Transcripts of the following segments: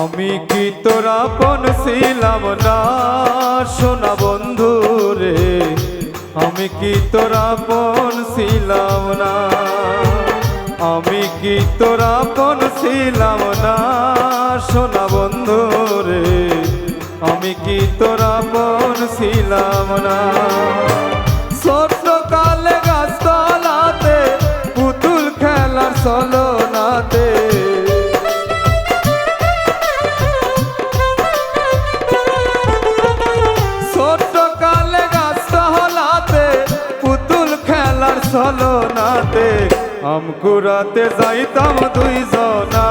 আমি কি তোরা পন ছিলাম না? সোনা বন্ধু রে, আমি কি তোরা পন ছিলাম না? আমি কি তোরা পন ছিলাম না? সোনা বন্ধু রে। আমি কি তোরা পন ছিলাম না? ছোট্ট কালে গাছতলাতে, পুতুল খেলার চলনাতে ছোট্ট কালে গাছ হলাতে পুতুল খেলার চলনাতে আমকুরাতে যাইতাম দুইজনা।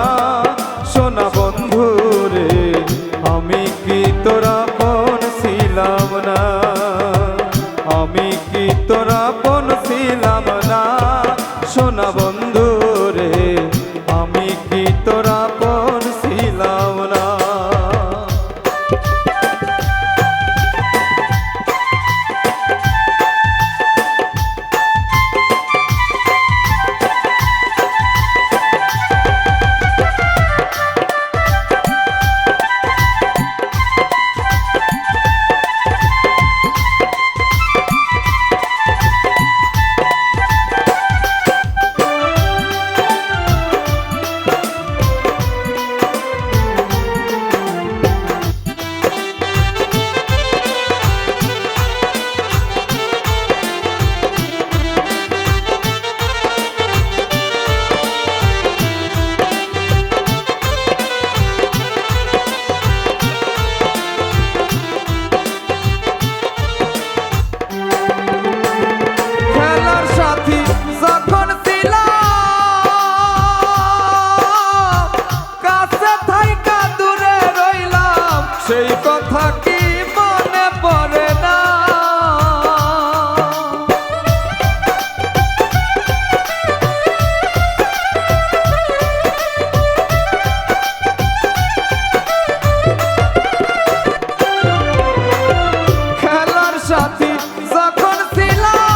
তোরা সাথী যখন ছিলাম,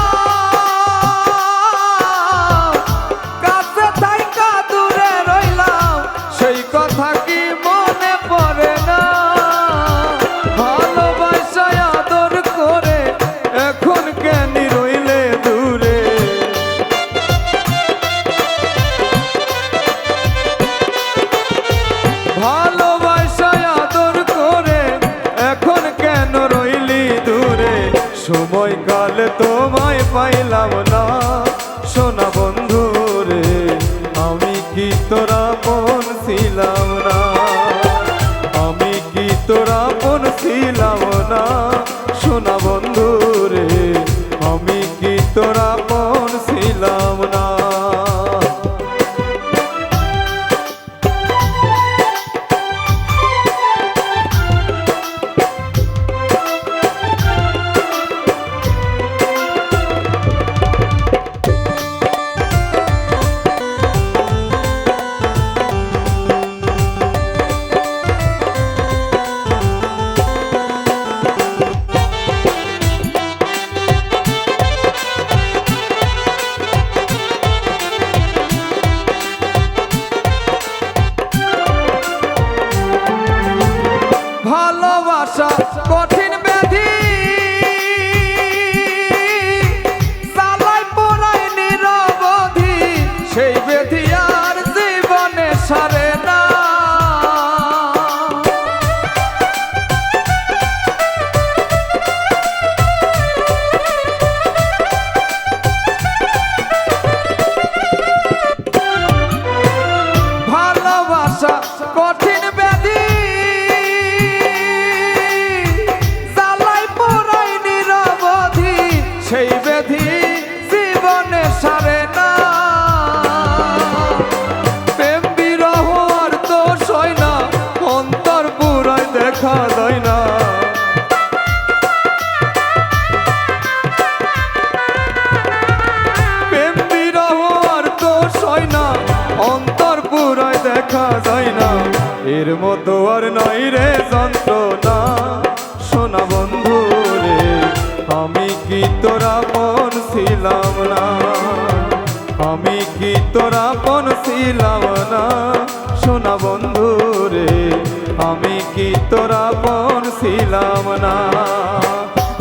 কাছে থাইকা দূরে রইলাম, সেই কথা কি মনে পড়ে না? ভালোবাসায় আদর করে এখন কেন রইলে দূরে? ভালোবাসায় ছিলাম না। আমি কি তোরা মন ছিলাম না? সোনা বন্ধু আমি কি তোরা দেখা যায় না। প্রেম বিরহ আর দেখা যায় না। এর মতো আর নাই রে যন্ত্রণা। সোনা বন্ধু রে, আমি কি তোরা মন ছিলাম না? আমি কি তোরা পন ছিলাম না? সোনা বন্ধু রে আমি কি তোরা পন ছিলাম না?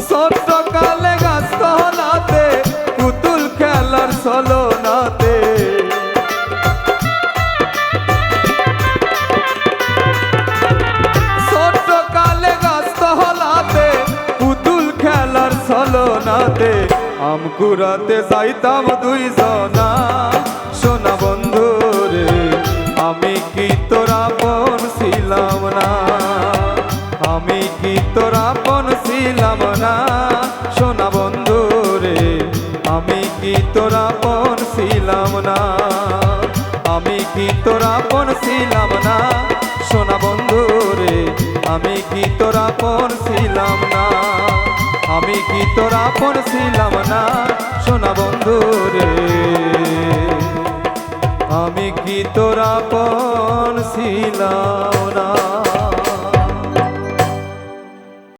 ছোট্ট কালে গাছ তলাতে পুতুল খেলার চলো নাতে ছোট্ট কালে গাছ তহলাতে পুতুল খেলার ছলনাতে। আম কুড়াতে যাইতাম দুই জনা আমি কি তোরা পন ছিলাম না? আমি কি তোরা পন ছিলাম না? সোনা বন্ধু রে, আমি কি তোরা পন ছিলাম না? আমি কি তোরা পন ছিলাম না? সোনা বন্ধু রে, আমি কি তোরা পন ছিলাম না? আমি কি তোরা পন ছিলাম না? তোরা পণ ছিলাম না।